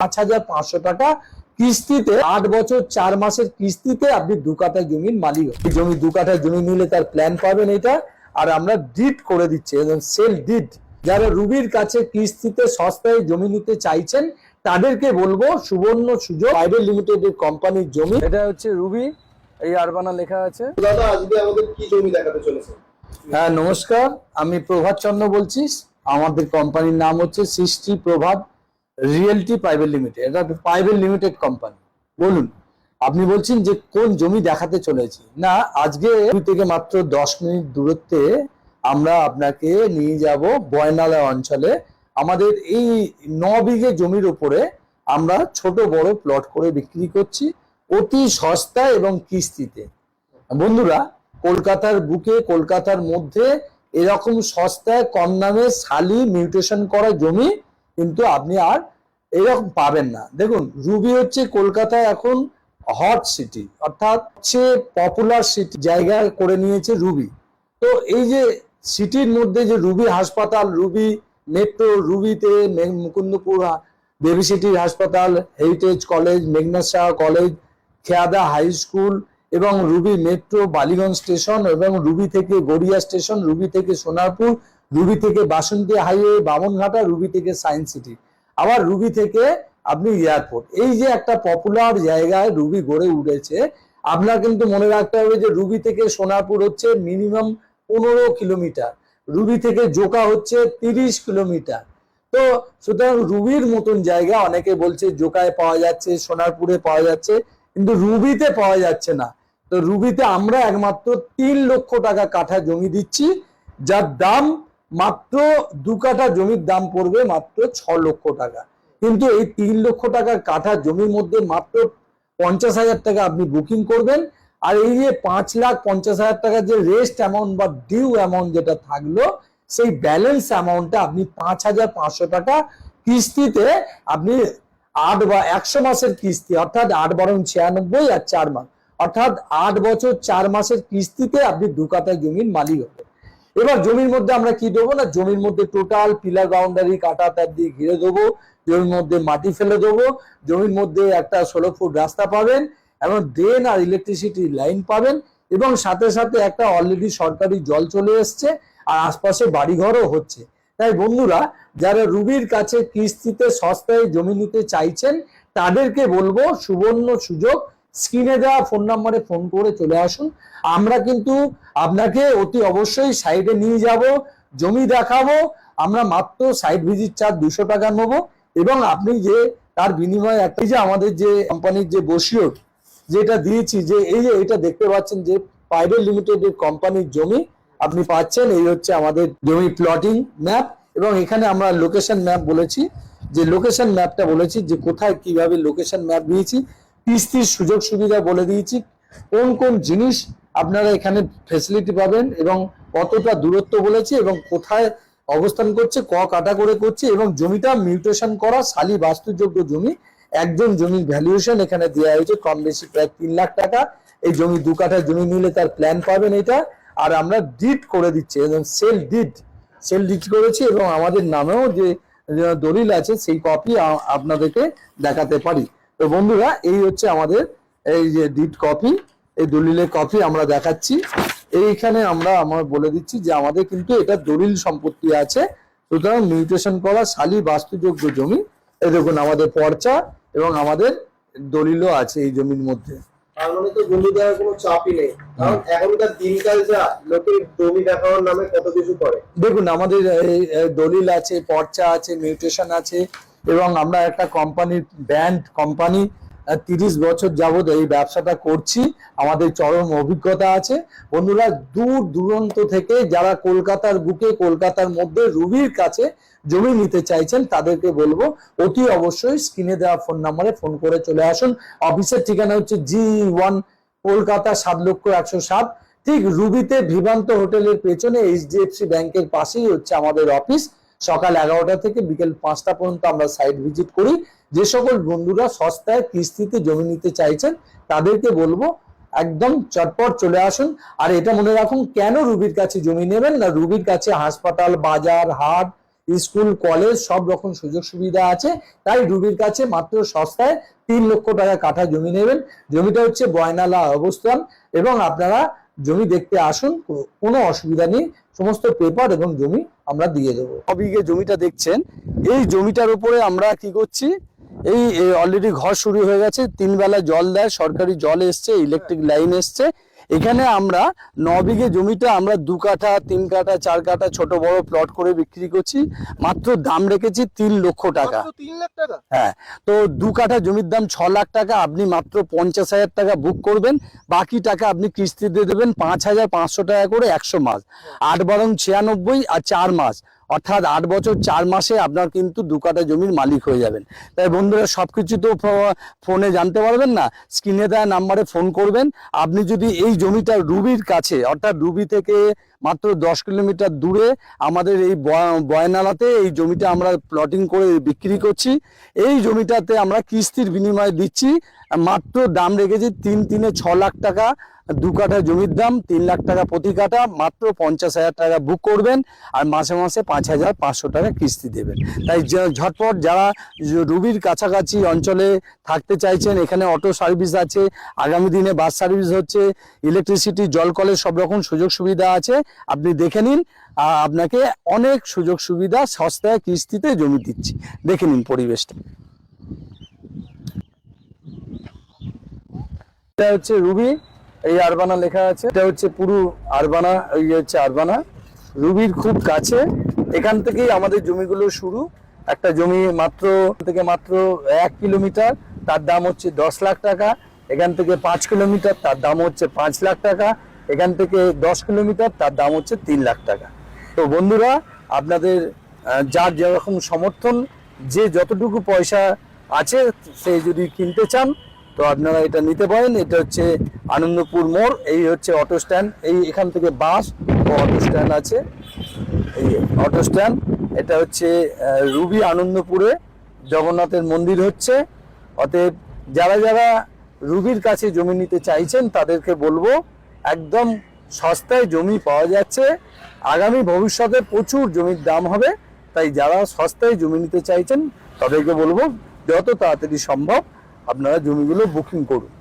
পাঁচ হাজার পাঁচশো টাকা কিস্তিতে আট বছর চার মাসের কিস্তিতে আপনি দু কাঠা জমির মালিক জমি দু কাঠা জমি নিলে তার প্ল্যান পাবেন এটা। আর আমরা ডিট করে দিচ্ছি সেল ডিট যারা রুবির কাছে কিস্তিতে সস্তায় জমি নিতে চাইছেন তাদেরকে বলব সুবর্ণ সুযোগ। প্রাইভেট লিমিটেড কোম্পানির জমি। এটা হচ্ছে রুবি এই আরবানা লেখা আছে। দাদা আজকে আমাদের কি জমি দেখাতে চলেছে? হ্যাঁ নমস্কার। আমি প্রভাত চন্দ্র বলছি। আমাদের কোম্পানির নাম হচ্ছে Srishti Prabhat. Realty private limited এটা প্রাইভেট লিমিটেড কোম্পানি বলুন, আপনি বলছেন যে কোন জমি দেখাতে চলেছি। না, আজকে থেকে মাত্র দশ মিনিট দূরত্বে আমরা আপনাকে নিয়ে যাব বয়নালা অঞ্চলে। আমাদের এই ন বিঘে জমির উপরে আমরা ছোট বড় প্লট করে বিক্রি করছি অতি সস্তা এবং কিস্তিতে। বন্ধুরা, কলকাতার বুকে, কলকাতার মধ্যে এরকম সস্তায় কম দামে শালি মিউটেশন করা জমি কিন্তু আপনি আর এরকম পাবেন না। দেখুন রুবি হচ্ছে কলকাতায় এখন হট সিটি অর্থাৎ হচ্ছে পপুলার সিটি জায়গা করে নিয়েছে রুবি তো এই যে সিটির মধ্যে যে রুবি হাসপাতাল রুবি মেট্রো রুবিতে মুকুন্দপুর বেবি সিটির হাসপাতাল heritage college Meghnad Saha college Kheyadah high school এবং রুবি মেট্রো বালিগঞ্জ স্টেশন এবং রুবি থেকে গড়িয়া স্টেশন রুবি থেকে সোনারপুর রুবি থেকে বাসন্তী হাইওয়ে, বামনঘাটা, রুবি থেকে সায়েন্স সিটি। আবার রুবি থেকে আপনি এয়ারপোর্ট। এই যে একটা পপুলার জায়গায় রুবি গড়ে উঠেছে, আপনার কিন্তু মনে রাখতে হবে যে রুবি থেকে সোনারপুর হচ্ছে মিনিমাম পনেরো কিলোমিটার। রুবি থেকে জোকা হচ্ছে তিরিশ কিলোমিটার। তো সুতরাং রুবির মতন জায়গা অনেকে বলছে জোকায় পাওয়া যাচ্ছে, সোনারপুরে পাওয়া যাচ্ছে, কিন্তু রুবিতে পাওয়া যাচ্ছে না। তো রুবিতে আমরা একমাত্র তিন লক্ষ টাকা কাঠা জমি দিচ্ছি, যার দাম মাত্র দু কাঠা জমির দাম পড়বে মাত্র ছ লক্ষ টাকা। কিন্তু এই তিন লক্ষ টাকা কাঠা জমির মধ্যে মাত্র পঞ্চাশ হাজার টাকা আপনি বুকিং করবেন। আর এই যে পাঁচ লাখ পঞ্চাশ হাজার টাকার যে রেস্ট অ্যামাউন্ট বা ডিউ অ্যামাউন্ট যেটা থাকল, সেই ব্যালেন্স অ্যামাউন্টটা আপনি পাঁচ হাজার পাঁচশো টাকা কিস্তিতে আপনি আট বা একশো মাসের কিস্তি, অর্থাৎ আট বারো ছিয়ানব্বই আর চার মাস, অর্থাৎ আট বছর চার মাসের কিস্তিতে আপনি দু কাঠা জমির মালিক হবেন। এবার জমির মধ্যে আমরা কি দেবো না? জমির মধ্যে টোটাল পিলার বাউন্ডারি কাটা তার দিয়ে ঘিরে দেবো, জমির মধ্যে মাটি ফেলে দেবো, জমির মধ্যে একটা ষোলো ফুট রাস্তা পাবেন এবং ড্রেন আর ইলেকট্রিসিটি লাইন পাবেন এবং সাথে সাথে একটা অলরেডি সরকারি জল চলে এসছে আর আশপাশে বাড়িঘরও হচ্ছে। তাই বন্ধুরা, যারা রুবির কাছে কিস্তিতে সস্তায় জমি নিতে চাইছেন, তাদেরকে বলব সুবর্ণ সুযোগ স্ক্রিনে দেওয়া ফোন নাম্বারে ফোন করে চলে আসুন। আমরা কিন্তু আপনাকে অতি অবশ্যই সাইডে নিয়ে যাব, জমি দেখাবো, আমরা মাত্র সাইড ভিজিট চার্জ দুশো টাকা নেব এবং আপনি যে তার বিনিময়ে একটা যে আমাদের যে কোম্পানির যে বসিওর যেটা দিয়েছি, যে এই যে এটা দেখতে পাচ্ছেন যে প্রাইভেট লিমিটেড কোম্পানির জমি আপনি পাচ্ছেন, এই হচ্ছে আমাদের জমি প্লটিং ম্যাপ এবং এখানে আমরা লোকেশন ম্যাপ বলেছি। যে লোকেশন ম্যাপটা বলেছি, যে কোথায় কীভাবে লোকেশন ম্যাপ দিয়েছি কিস্তির সুযোগ সুবিধা বলে দিয়েছি। কোন কোন জিনিস আপনারা এখানে ফেসিলিটি পাবেন এবং কতটা দূরত্ব বলেছি এবং কোথায় অবস্থান করছে, ক কাটা করে করছে এবং জমিটা মিউটেশন করা, শালি বাস্তুযোগ্য জমি, একজন জমির ভ্যালুয়েশন এখানে দেওয়া হয়েছে, কম বেশি প্রায় তিন লাখ টাকা। এই জমি দু কাঠা জমি নিলে তার প্ল্যান পাবেন এটা। আর আমরা ডিট করে দিচ্ছি এবং সেল ডিট সেল ডিট করেছি এবং আমাদের নামেও যে দলিল আছে, সেই কপি আপনাদেরকে দেখাতে পারি। তো বন্ধুরা এই হচ্ছে আমাদের এই যে ডিট কপি এই দলিলের কপি আমরা দেখাচ্ছি। এইখানে আমরা আমার বলে দিচ্ছি যে আমাদের কিন্তু এটা দলিল সম্পত্তি আছে। সুতরাং মিউটেশন করা শালি বাস্তুযোগ্য জমি এই দেখুন আমাদের পর্চা এবং আমাদের দলিলও আছে এই জমির মধ্যে। তার মানে তো জমি দেওয়ার কোনো চাপই নেই। কারণ এখনকার দিনকাল যা লোকে জমি দেখানোর নামে কত কিছু করে। দেখুন আমাদের দলিল আছে পর্চা আছে মিউটেশন আছে এবং আমরা একটা কোম্পানির ব্যান্ড কোম্পানি তিরিশ বছর যাবত এই ব্যবসাটা করছি। আমাদের চরম অভিজ্ঞতা আছে। বন্ধুরা, দূর দূরান্ত থেকে যারা কলকাতার বুকে, কলকাতার মধ্যে রুবির কাছে জমি নিতে চাইছেন, তাদেরকে বলব, অতি অবশ্যই স্ক্রিনে দেওয়া ফোন নাম্বারে ফোন করে চলে আসুন। অফিসের ঠিকানা হচ্ছে জি ওয়ান কলকাতা সাত লক্ষ একশো সাত। ঠিক রুবিতে ভিভান্ত হোটেলের পেছনে এইচডিএফসি ব্যাংকের পাশেই হচ্ছে আমাদের অফিস সকাল এগারোটা থেকে বিকেল পাঁচটা পর্যন্ত আমরা সাইট ভিজিট করি। যে সকল বন্ধুরা সস্তায় কিস্তিতে জমি নিতে চাইছেন, তাদেরকে বলব, একদম চটপট চলে আসুন। আর এটা মনে রাখুন, কেন রুবির কাছে জমি নেবেন না? রুবির কাছে হাসপাতাল, বাজার, হাট, স্কুল, কলেজ সব রকম সুযোগ সুবিধা আছে। তাই রুবির কাছে মাত্র সস্তায় তিন লক্ষ টাকা কাঠা জমি নেবেন। জমিটা হচ্ছে বয়নালা অবস্থান এবং আপনারা জমি দেখতে আসুন কোনো অসুবিধা নেই। সমস্ত পেপার এবং জমি আমরা দিয়ে দেবো। অবিঘে জমিটা দেখছেন, এই জমিটার উপরে আমরা কি করছি, এই অলরেডি ঘর শুরু হয়ে গেছে তিন বেলা জল দেয়, সরকারি জল এসছে ইলেকট্রিক লাইন এসছে এখানে আমরা ন বিঘে জমিটা আমরা দু কাঠা তিন কাঠা চার কাঠা ছোট বড় প্লট করে বিক্রি করছি। মাত্র দাম রেখেছি তিন লক্ষ টাকা। তিন লাখ টাকা? হ্যাঁ তো দু কাঠা জমির দাম ছ লাখ টাকা আপনি মাত্র পঞ্চাশ হাজার টাকা বুক করবেন। বাকি টাকা আপনি কিস্তিতে দেবেন পাঁচ হাজার পাঁচশো টাকা করে একশো মাস। আট বারং ছিয়ানব্বই আর চার মাস। অর্থাৎ আট বছর, চার মাসে আপনার কিন্তু দু কাটা জমির মালিক হয়ে যাবেন। তাই বন্ধুরা সব কিছু তো ফোনে জানতে পারবেন না, স্ক্রিনে দেওয়া নাম্বারে ফোন করবেন। আপনি যদি এই জমিটা রুবির কাছে, অর্থাৎ রুবি থেকে মাত্র দশ কিলোমিটার দূরে আমাদের এই বয়- বয়নালাতে এই জমিটা আমরা প্লটিং করে বিক্রি করছি। এই জমিটাতে আমরা কিস্তির বিনিময়ে দিচ্ছি, মাত্র দাম রেখেছি তিন তিনে ছ লাখ টাকা। দু কাঠা জমির দাম, তিন লাখ টাকা প্রতি কাঠা, মাত্র পঞ্চাশ হাজার টাকা বুক করবেন আর মাসে মাসে পাঁচ হাজার পাঁচশো টাকা কিস্তি দেবেন। তাই ঝটপট যারা রুবির কাছাকাছি অঞ্চলে থাকতে চাইছেন, এখানে অটো সার্ভিস আছে, আগামী দিনে বাস সার্ভিস হচ্ছে, ইলেকট্রিসিটি, জল কলের সব রকম সুযোগ সুবিধা আছে। আপনি দেখে নিন আপনাকে অনেক সুযোগ সুবিধা সস্তায় কিস্তিতে জমি দিচ্ছি। দেখে নিন পরিবেশটা। এটা হচ্ছে রুবি, এই আরবানা লেখা আছে। এটা হচ্ছে পুরো আরবানা, এই হচ্ছে আরবানা। রুবির খুব কাছে। এখান থেকেই আমাদের জমিগুলো শুরু। একটা জমি মাত্র, থেকে মাত্র এক কিলোমিটার, তার দাম হচ্ছে দশ লাখ টাকা। এখান থেকে পাঁচ কিলোমিটার, তার দাম হচ্ছে পাঁচ লাখ টাকা। এখান থেকে দশ কিলোমিটার, তার দাম হচ্ছে তিন লাখ টাকা। তো বন্ধুরা, আপনাদের যার যেরকম সমর্থন, যে যতটুকু পয়সা আছে, সে যদি কিনতে চান, তো আপনারা এটা নিতে পারেন। এটা হচ্ছে আনন্দপুর মোড়, এই হচ্ছে অটো স্ট্যান্ড। এই এখান থেকে বাস ও অটো স্ট্যান্ড আছে। এই অটো স্ট্যান্ড, এটা হচ্ছে রুবি আনন্দপুরে। জগন্নাথের মন্দির হচ্ছে। অতএব যারা যারা রুবির কাছে জমি নিতে চাইছেন, তাদেরকে বলব একদম সস্তায় জমি পাওয়া যাচ্ছে। আগামী ভবিষ্যতে প্রচুর জমির দাম হবে। তাই যারা সস্তায় জমি নিতে চাইছেন, তাদেরকে বলব, যত তাড়াতাড়ি সম্ভব আপনারা জমিগুলো বুকিং করুন।